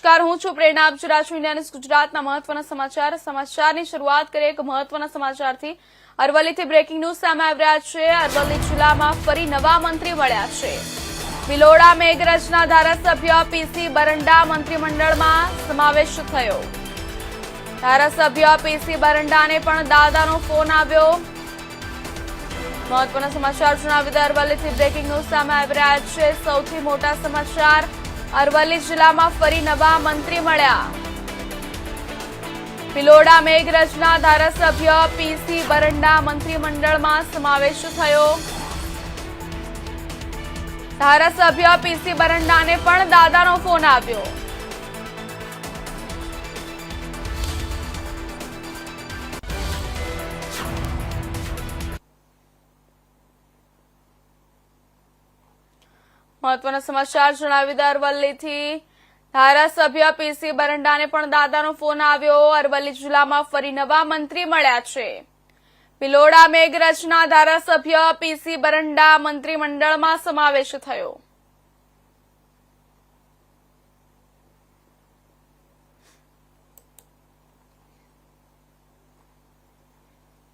નમસ્કાર, હું છું પ્રેરણા. આપ છું રાજુ છો ઇન્ડિયા ન્યૂઝ ગુજરાતના મહત્વના સમાચાર. સમાચારની શરૂઆત કરીએ એક મહત્વના સમાચારથી. અરવલ્લીથી બ્રેકિંગ ન્યૂઝ સામે આવી રહ્યા છે. અરવલ્લી જિલ્લામાં ફરી નવા મંત્રી મળ્યા છે. ભિલોડા મેઘરજના ધારાસભ્ય પીસી બરંડા મંત્રીમંડળમાં સમાવેશ થયો. ધારાસભ્ય પીસી બરંડાને પણ દાદાનો ફોન આવ્યો. મહત્વના સમાચાર જણાવી અરવલ્લીથી બ્રેકિંગ ન્યૂઝ સામે આવી રહ્યા છે. સૌથી મોટા સમાચાર. અરવલ્લી જિલ્લામાં ફરી નવા મંત્રી મળ્યા. પિલોડા મેઘરજના ધારાસભ્ય પીસી બરંડા મંત્રીમંડળમાં સમાવેશ થયો. ધારાસભ્ય પીસી બરંડાને પણ દાદાનો ફોન આવ્યો. મહત્વના સમાચાર જણાવી અરવલ્લીથી. ધારાસભ્ય પીસી બરંડાને પણ દાદાનો ફોન આવ્યો. અરવલ્લી જિલ્લામાં ફરી નવા મંત્રી મળ્યા છે. પિલોડા મેઘરજના ધારાસભ્ય પીસી બરંડા મંત્રીમંડળમાં સમાવેશ થયો.